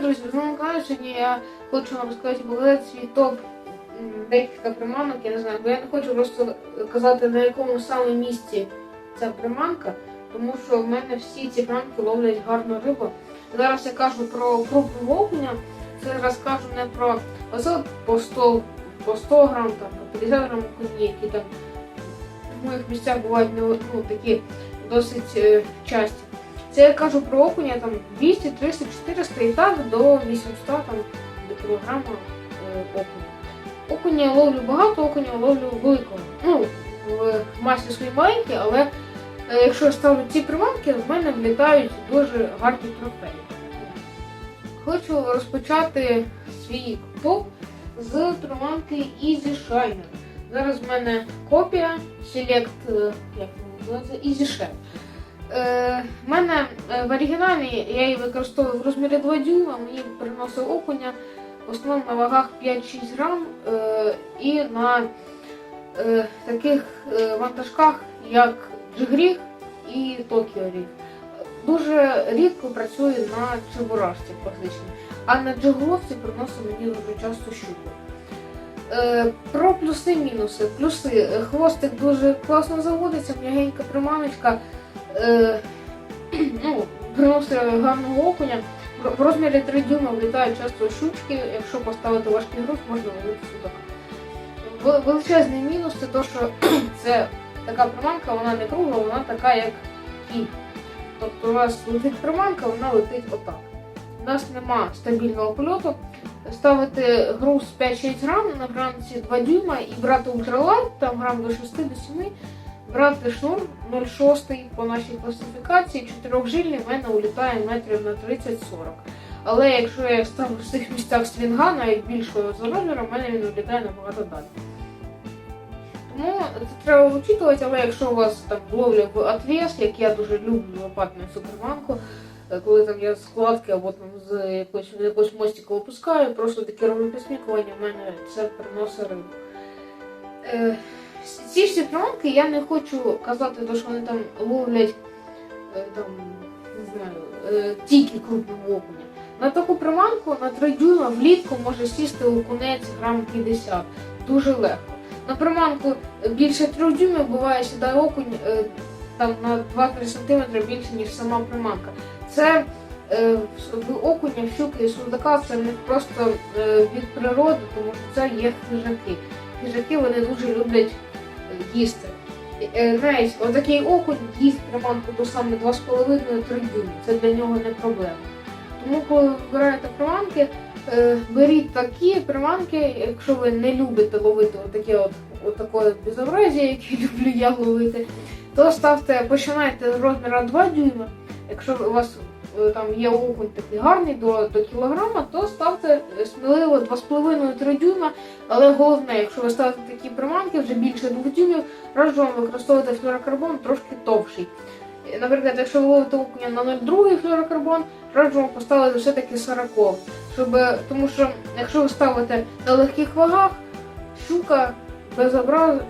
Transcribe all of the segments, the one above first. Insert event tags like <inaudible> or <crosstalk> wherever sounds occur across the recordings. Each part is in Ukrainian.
Друзі! Каналі. Сьогодні я хочу вам розказати показати свій топ декілька приманок, я не знаю, бо я не хочу просто казати на якому саме місці ця приманка, тому що в мене всі ці приманки ловлять гарну рибу. Зараз я кажу про окуня, це зараз кажу не про оце по 100, по 100 грам, там, по 50 грам окуні, які там в моїх місцях бувають ну, ну, такі досить е, часті. Це я кажу про окуня там 200, 300, 400 і так до 800 там, до кілограма е, окуня. Окуня я ловлю багато, окуня я ловлю великого. Ну, в масі свої маленькі, але е, якщо я ставлю ці приманки, в мене влітають дуже гарні трофеї. Хочу розпочати свій топ з приманки Easy Shiner. Зараз в мене копія Select, е, як називається, Easy Shine. Е, в мене е, в оригіналі я її використовую в розмірі 2 дюйма, мені приносив окуня в основному на вагах 5-6 грам е, і на е, таких е, вантажках, як Джигріг і Токіо Ріг. Дуже рідко працює на чебурашці класичній, а на джиголовці приносить мені дуже часто щуку. Е, про плюси-мінуси. Плюси. Е, Хвостик дуже класно заводиться, м'ягенька приманочка е, <clears throat> ну, приносить гарного окуня. В- розмірі 3 дюйма влітають часто щучки, якщо поставити важкий груз, можна ловити судака. Величезний мінус це те, що <clears throat> це така приманка, вона не кругла, вона така, як кіль. Тобто у вас летить приманка, вона летить отак. У нас нема стабільного польоту. Ставити груз 5-6 грам на грамці 2 дюйма і брати ультралайт, там грам до 6 до 7, брати шнур 0,6 по нашій класифікації, 4 жильний в мене улітає метрів на 30-40. Але якщо я ставлю в цих місцях свінга, навіть більшого за розміром, в мене він улітає набагато далі. Тому це треба вичитувати, але якщо у вас там ловля в отвес, як я дуже люблю цю приманку, е, коли там я складки або там з якогось, якогось мостика опускаю, просто таке роблю посмікування, в мене це приносить рибу. Ці всі приманки я не хочу казати, то, що вони там ловлять е, там, не знаю, е, тільки крупного окуня. На таку приманку на 3 дюйма влітку може сісти окунець грам 50. Дуже легко. На приманку більше 3 дюймів буває сідає окунь е, там на 2-3 см більше, ніж сама приманка. Це е, окуня, щуки і судака це не просто е, від природи, тому що це є хижаки. Хижаки вони дуже люблять їсти. Е, Навіть отакий окунь їсть приманку до саме 2,5-3 дюйми. Це для нього не проблема. Тому, коли ви вибираєте приманки, е, беріть такі приманки, якщо ви не любите ловити отаке от, отаке безобразія, яке <laughs> люблю я ловити, то ставте, починайте з розміра 2 дюйма. Якщо у вас там є окунь такий гарний до, до кілограма, то ставте е, сміливо 2,5-3 дюйма. Але головне, якщо ви ставите такі приманки вже більше 2 дюймів, раджу вам використовувати флюорокарбон трошки товщий. Е, Наприклад, якщо ви ловите окуня на 0,2 флюорокарбон, раджу вам поставити все-таки 40. Щоб, тому що якщо ви ставите на легких вагах, щука безобраз...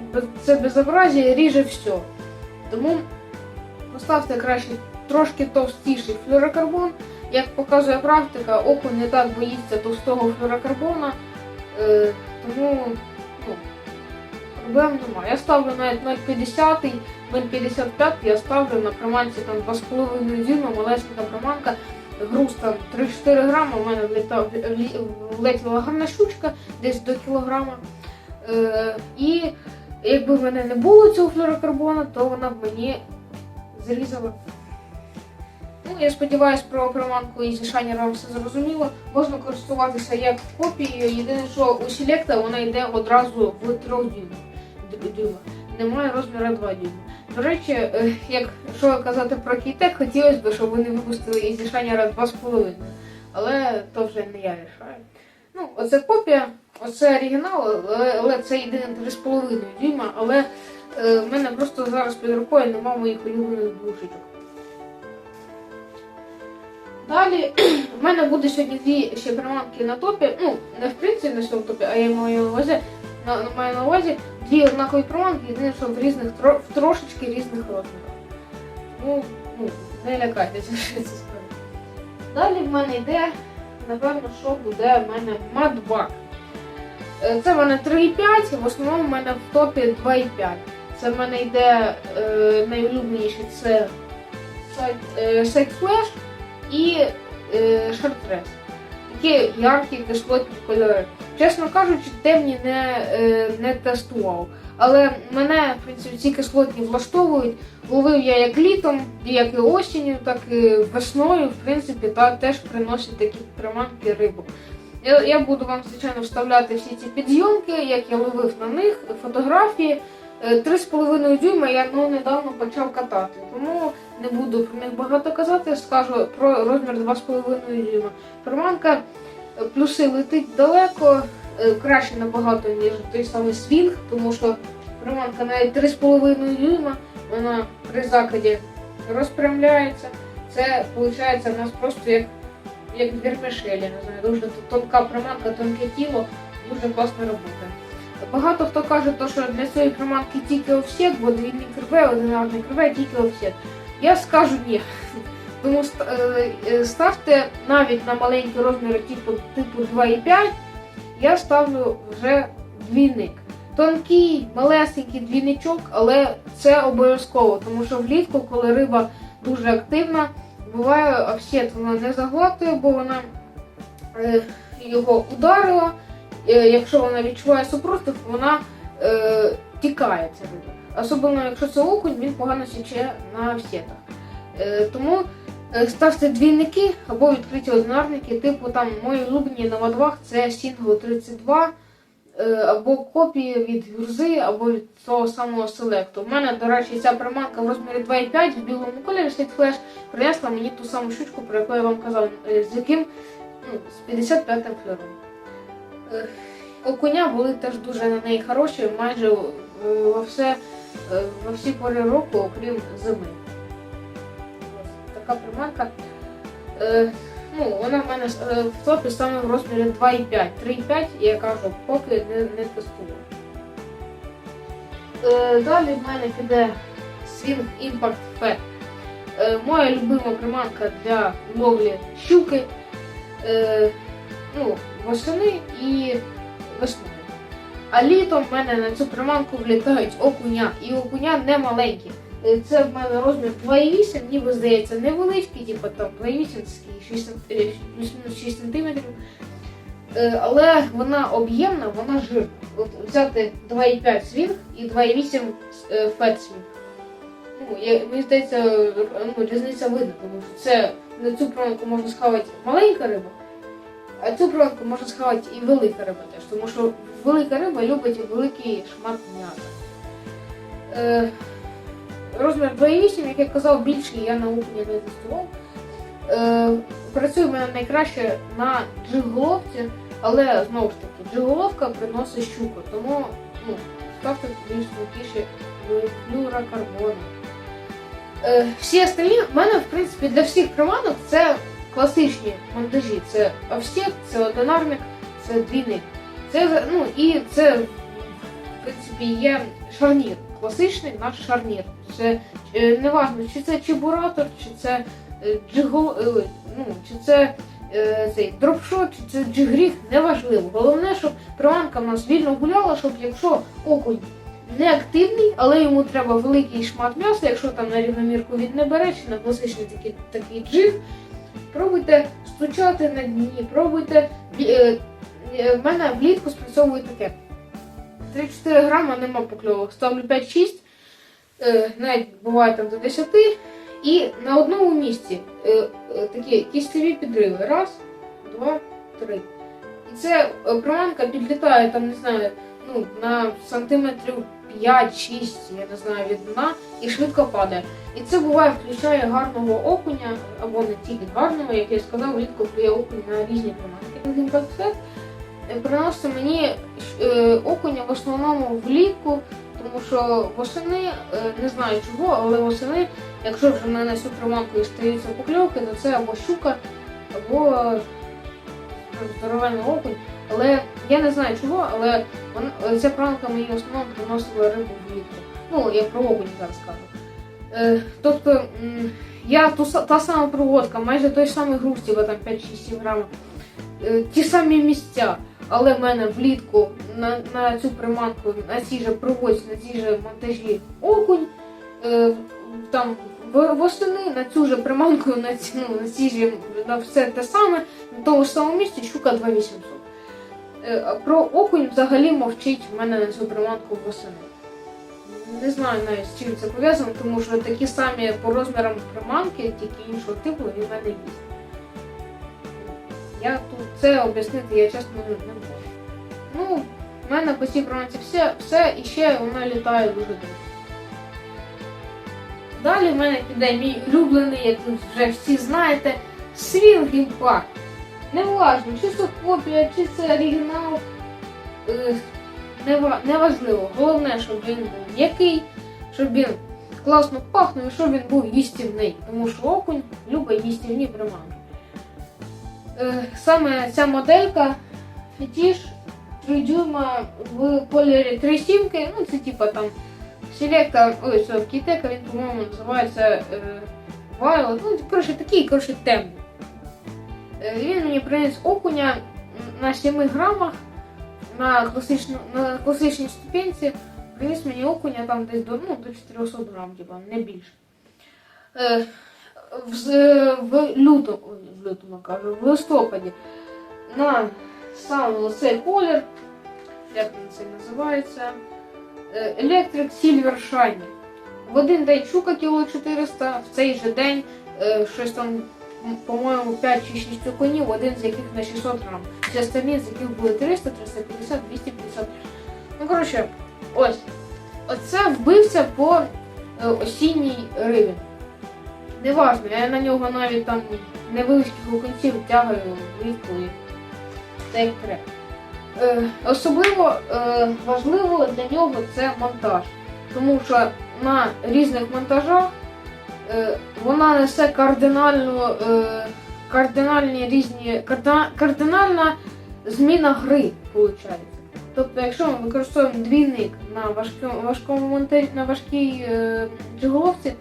це безобразія ріже все. Тому поставте краще трошки товстіший флюорокарбон. Як показує практика, окунь не так боїться товстого флюорокарбона, е, тому ну, проблем немає. Я ставлю навіть 0,50, 0,55 я ставлю на приманці там 2,5 дюйма, малесенька приманка, груз там 3-4 грама, у мене влетіла гарна щучка десь до кілограма. Е, і якби в мене не було цього флюорокарбона, то вона б мені зрізала. Ну, я сподіваюся, про приманку і зішання вам все зрозуміло. Можна користуватися як копією. Єдине, що у Селекта вона йде одразу в 3 дюйма. Немає розміру 2 дюйма. До речі, е, якщо казати про кейтек, хотілося б, щоб вони випустили і зішання 2,5. Але то вже не я рішаю. Ну, оце копія, оце оригінал, але, це єдине 3,5 дюйма, але е, в мене просто зараз під рукою немає моїх улюблених блушечок. Далі <clears throat> в мене буде сьогодні дві ще приманки на топі. Ну, не в принципі на цьому топі, а я маю увазі, на, на- маю на увазі дві однакові приманки, єдине, що в різних в трошечки різних розмірах. Ну, ну, не лякайтеся, <laughs> що це скажу. Далі в мене йде напевно, що буде в мене Мадбак. Е, Це в мене 3,5, в основному в мене в топі 2,5. Це в мене йде е, найулюбленіше це сайт, е, Flash і е, Шартрес. Такі яркі кислотні кольори. Чесно кажучи, темні не, е, не тестував. Але мене, в принципі, ці кислотні влаштовують. Ловив я як літом, як і осінню, так і весною, в принципі, та теж приносять такі приманки рибу. Я, я буду вам, звичайно, вставляти всі ці підйомки, як я ловив на них, фотографії. Е, 3,5 дюйма я ну, недавно почав катати, тому не буду про них багато казати, скажу про розмір 2,5 дюйма. Приманка е, плюси летить далеко, е, краще набагато, ніж той самий свінг, тому що приманка навіть 3,5 дюйма, вона при закиді розпрямляється. Це виходить у нас просто як, як вірмішелі, не знаю, дуже тонка приманка, тонке тіло, дуже класна робота. Багато хто каже, що для цієї приманки тільки офсет, бо двійник рве, одинарник рве, тільки офсет. Я скажу ні. <laughs> Тому е, е, ставте навіть на маленькі розміри типу, типу 2,5, я ставлю вже двійник. Тонкий, малесенький двійничок, але це обов'язково, тому що влітку, коли риба дуже активна, буває офсет вона не заглатує, бо вона е, його ударила. Е, якщо вона відчуває супротив, вона е, тікає ця риба. Особливо, якщо це окунь, він погано січе на всетах. Е, тому е, ставте двійники або відкриті одинарники, типу там мої улюблені на вадвах це Single 32, е, або копії від Гюрзи, або від того самого селекту. У мене, до речі, ця приманка в розмірі 2,5 в білому кольорі Slate Flash принесла мені ту саму щучку, про яку я вам казав, е, з яким ну, з 55 флером. Е, Окуня були теж дуже на неї хороші, майже е, во, все, е, во всі пори року, окрім зими. Ось така приманка. Ну, вона в мене в топі саме в розмірі 2,5. 3,5, я кажу, поки не, не тестую. Далі в мене піде Swing Impact Fat. Моя любима приманка для ловлі щуки. Ну, восени і весною. А літом в мене на цю приманку влітають окуня. І окуня не маленькі. Е, Це в мене розмір 2,8, ніби здається невеличкий, типу там 2,8, скільки 6 см, плюс-мінус 6 см. Але вона об'ємна, вона жирна. От взяти 2,5 свінг і 2,8 е, фет свінг. Ну, мені здається, е, ну, різниця видно, тому що це на цю приманку можна схавати маленька риба, а цю приманку можна схавати і велика риба теж, тому що велика риба любить великий шмат м'яса. Е, розмір 2,8, як я казав, більший я на окуні не тестував. Е, працює в мене найкраще на джиголовці, але знову ж таки, джиголовка приносить щуку, тому ну, ставте більш тонкіші флюрокарбони. Е, всі остальні в мене, в принципі, для всіх приманок це класичні монтажі. Це офсет, це одинарник, це двійник. Це, ну, і це, в принципі, є шарнір. Класичний наш шарнір. Це е, неважно, чи це чебуратор, чи це е, джиго, е, ну, чи це е, цей дропшот, чи це джигріг, неважливо. Головне, щоб приманка в нас вільно гуляла, щоб якщо окунь не активний, але йому треба великий шмат м'яса, якщо там на рівномірку він не бере, чи на класичний такий, такий джиг, пробуйте стучати на дні, пробуйте. Е, е, в мене влітку спрацьовує таке. 3-4 грама нема покльовок. Ставлю 5-6, е, навіть буває там до 10. І на одному місці такі кістові підриви. Раз, два, три. І це приманка підлітає там, не знаю, ну, на сантиметрів 5-6, я не знаю, від дна, і швидко падає. І це буває, включає гарного окуня, або не тільки гарного, як я сказав, влітку клює окунь на різні приманки. Гімпаксет приносить мені е, окуня в основному влітку, тому що восени, е, не знаю чого, але восени, якщо вже мене цю приманку і стаються покльовки, то це або щука, або е, здоровенний окунь. Але я не знаю чого, але вона, ця приманка мені в основному приносила рибу влітку. Ну, я про окунь зараз кажу. Е, тобто я ту, та сама проводка, майже той самий груз, типу там 5-6 грамів. е, ті самі місця, але в мене влітку на, на цю приманку на цій же проводці, на цій же монтажі окунь. Е, там восени на цю же приманку, на, ці, ну, на цій же на все те саме, на тому ж самому місці щука 2800. Е, про окунь взагалі мовчить в мене на цю приманку восени. Не знаю навіть з чим це пов'язано, тому що такі самі по розмірам приманки, тільки іншого типу, він в мене є. Я тут це об'яснити я чесно не можу. Ну, в мене по цій приманці все, все і ще вона літає дуже добре. Далі в мене піде мій улюблений, як ви вже всі знаєте, Swing Impact. Неважно, чи це копія, чи це оригінал. Е, нева- Неважливо. Головне, щоб він був м'який, щоб він класно пахнув і щоб він був їстівний. Тому що окунь любить їстівні приманки. Е, Саме ця моделька фетіш 3 дюйма в кольорі 3 сімки. Ну, це типа там селекта, ой, це кітека, він, по-моєму, називається е, Violet. Ну, коротше, такий, коротше, темний. Е, Він мені приніс окуня на 7 грамах на, класичну, на класичній ступенці. Приніс мені окуня там десь до, ну, до 400 грам, типа, не більше. Е, в, в лютому, в лютому кажу, в листопаді на саме цей колір, як він це називається, е, Electric Silver Shiny. В один день щука кіло 400, в цей же день е, щось там, по-моєму, 5 чи 6 окунів, один з яких на 600 грам. Всі остальні з яких були 300, 350, 250. Ну, коротше, ось. Оце вбився по е, осінній рибі. Неважно, я на нього навіть там невеличких окунців тягаю влітку і так як треба. Е, особливо е, важливо для нього це монтаж. Тому що на різних монтажах вона несе кардинально, е, кардинальні різні, кардинальна зміна гри, виходить. Тобто, якщо ми використовуємо двійник на важкому, важкому монтажі, на важкій е, джиголовці,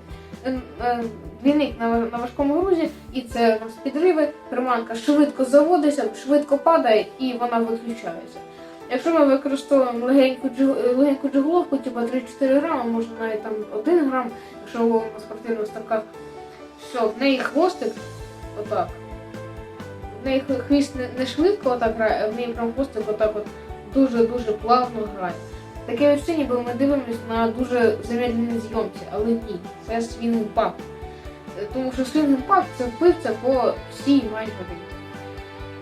е, е, двійник на, на важкому грузі, і це у підриви, приманка швидко заводиться, швидко падає і вона виключається. Якщо ми використовуємо легеньку, легеньку джиголовку, типу 3-4 грами, можна навіть там 1 грам, якщо ловимо на спортивних ставках, все, в неї хвостик, отак. В неї хвіст не, швидко отак грає, а в неї прям хвостик отак от дуже-дуже плавно грає. Таке відчуття, ніби ми дивимося на дуже замедленій зйомці, але ні, це свінг пак. Тому що свінг пак це вбивця по всій майже.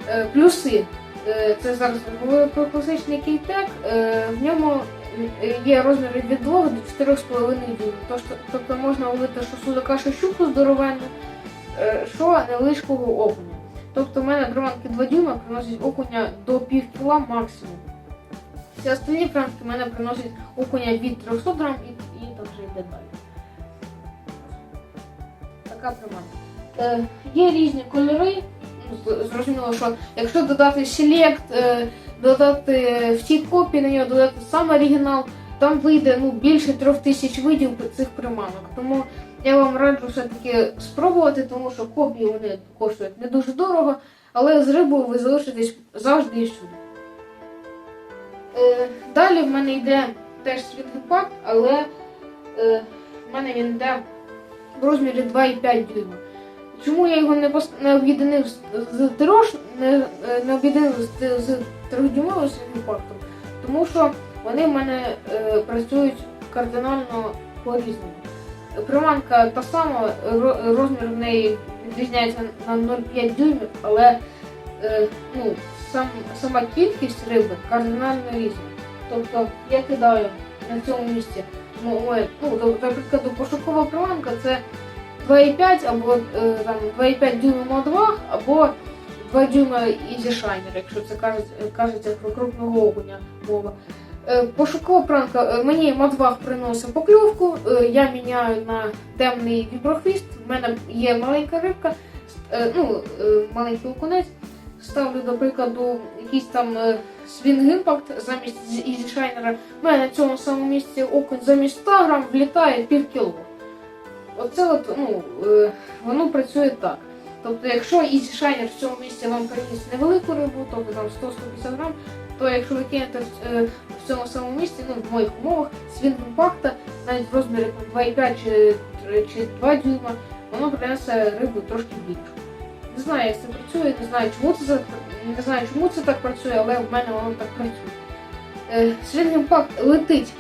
Е, Плюси. Е, Це зараз класичний кейтек. Е, В ньому є розміри від 2 до 4,5 дюймів. Тобто можна ловити що судака, що щуку здоровенну, е, що невеличкого окуня. Тобто в мене приманки 2 дюйма приносять окуня до пів кіла максимум. Всі остальні приманки в мене приносять окуня від 300 грам і, і там вже йде далі. Така приманка. Е, є різні кольори. З- Зрозуміло, що якщо додати Select, е, додати всі копії на нього, додати сам оригінал, там вийде ну, більше трьох тисяч видів цих приманок. Тому я вам раджу все-таки спробувати, тому що копії вони коштують не дуже дорого, але з рибою ви залишитесь завжди і всюди. Е, далі в мене йде теж світлопак, але е, в мене він йде в розмірі 2,5 дюйма. Чому я його не, пос... не об'єднанив з, тирош, не, е, не об'єднанив з, з трьохдюймовим світлопактом? Тому що вони в мене е, працюють кардинально по-різному. Приманка та сама, розмір в неї відрізняється на 0,5 дюймів, але е, ну, сам, сама кількість риби кардинально різна. Тобто я кидаю на цьому місці, ну, ну, наприклад, пошукова приманка це 2,5 або е, там 2,5 дюйма модваг, або 2 дюйма Shiner, якщо це кажуть, кажеться про крупного окуня мова. Е, Пошукова пранка е, мені модваг приносить покльовку, е, я міняю на темний віброхвіст, в мене є маленька рибка, е, ну, е, маленький окунець. Ставлю, до прикладу, якийсь там е, Swing Impact замість Easy У мене на цьому самому місці окунь замість 100 грам влітає пів кіло. Оце от, ну, е, воно працює так. Тобто, якщо Easy Shiner в цьому місці вам приніс невелику рибу, тобто там 100-150 грам, то якщо ви кинете е, в цьому самому місці, ну в моїх умовах, свін компакта, навіть в розмірі 2,5 чи, чи 2 дюйма, воно принесе рибу трошки більшу. Не знаю, як це працює, не знаю, чому це не знаю, чому це так працює, але в мене воно так працює. Е, Свін компакт летить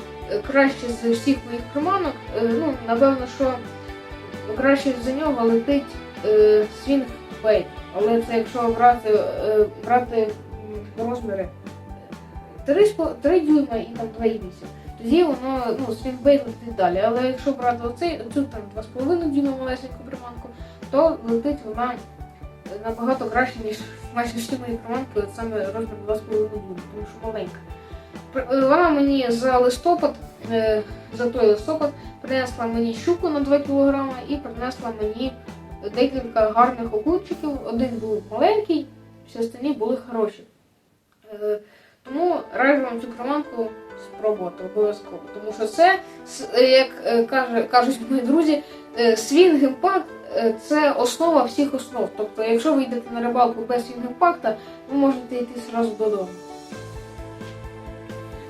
краще з всіх моїх приманок. Ну, напевно, що краще за нього летить е, Swing Bait. Але це якщо брати, е, брати розміри 3, 3 дюйма і там 2,8. Тоді воно, ну, Bait летить далі. Але якщо брати оцей, оцю там 2,5 дюйма малесеньку приманку, то летить вона набагато краще, ніж <laughs> майже всі мої приманки, от саме розмір 2,5 дюйма, тому що маленька. Е, Вона мені за листопад, е, за той листопад, принесла мені щуку на 2 кг і принесла мені декілька гарних окунчиків. Один був маленький, всі остальні були хороші. Е, Тому раджу вам цю кроманку спробувати обов'язково. Тому що це, е, як е, кажуть мої друзі, е, свінг імпакт е, це основа всіх основ. Тобто, якщо ви йдете на рибалку без свінг імпакта, ви можете йти зразу додому.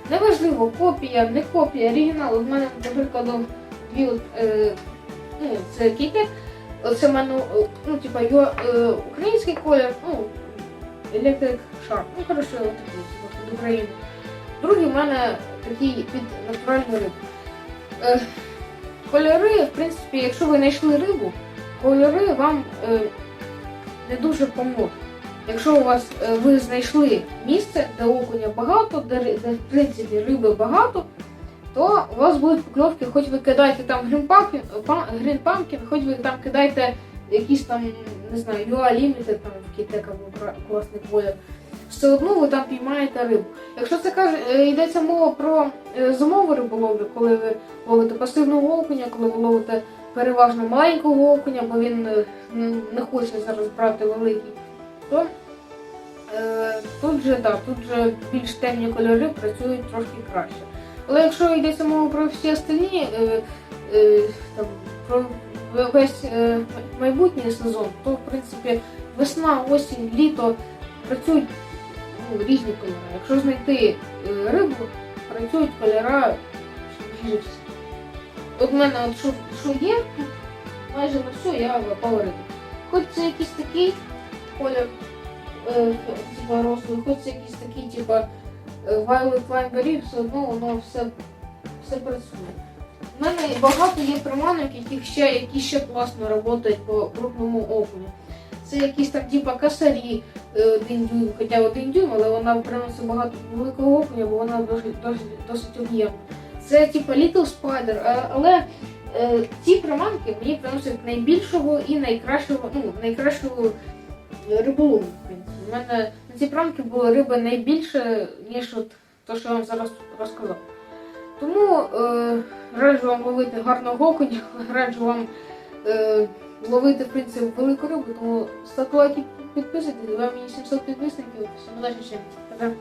Неважливо, копія, не копія, оригінал. У мене, до прикладу, дві е, ну, це кікет. Оце в мене, е, ну, типа, його е, український колір, ну, Electric Shark. Ну, коротше, отакий, типу, під Україну. Другий в мене такий під натуральну рибу. Е, кольори, в принципі, якщо ви знайшли рибу, кольори вам е, не дуже поможуть. Якщо у вас е, ви знайшли місце, де окуня багато, де, де в принципі риби багато, то у вас будуть покльовки, хоч ви кидаєте там грінпампін, хоч ви там кидаєте якісь там, не знаю, UA Limited, там який така класний колір. Все одно ви там піймаєте рибу. Якщо це каже, е, йдеться мова про е, зимову риболовлю, коли ви ловите пасивного окуня, коли ви ловите переважно маленького окуня, бо він не хоче зараз брати великий, то е, тут же да, тут же більш темні кольори працюють трошки краще. Але якщо йдеться мова про всі остальні, е, е, там, про весь е, майбутній сезон, то в принципі весна, осінь, літо працюють ну, різні кольори. Якщо знайти е, рибу, працюють кольора всі. От в мене от що, що є, майже на все я випала рибу. Хоч це якийсь такий колір, е, типа рослий, хоч це якийсь такий, типа е, Violet Berry, все одно воно все, все працює. У мене багато є приманок, яких ще, які ще класно працюють по крупному окуню. Це якісь там типа косарі е, один дюйм, хоча один дюйм, але вона приносить багато великого окуня, бо вона досить, досить, досить об'ємна. Це типа Little Spider, е, але е, ці приманки мені приносять найбільшого і найкращого, ну, найкращого риболову, в принципі. У мене на ці приманки було риби найбільше, ніж от те, що я вам зараз розказав. Тому е, раджу вам ловити гарного окуня, <laughs> раджу вам е, ловити в принципі велику рибу, тому ставте лайки, підписуйтесь, вам мені 700 підписників, всім удачі. Пока.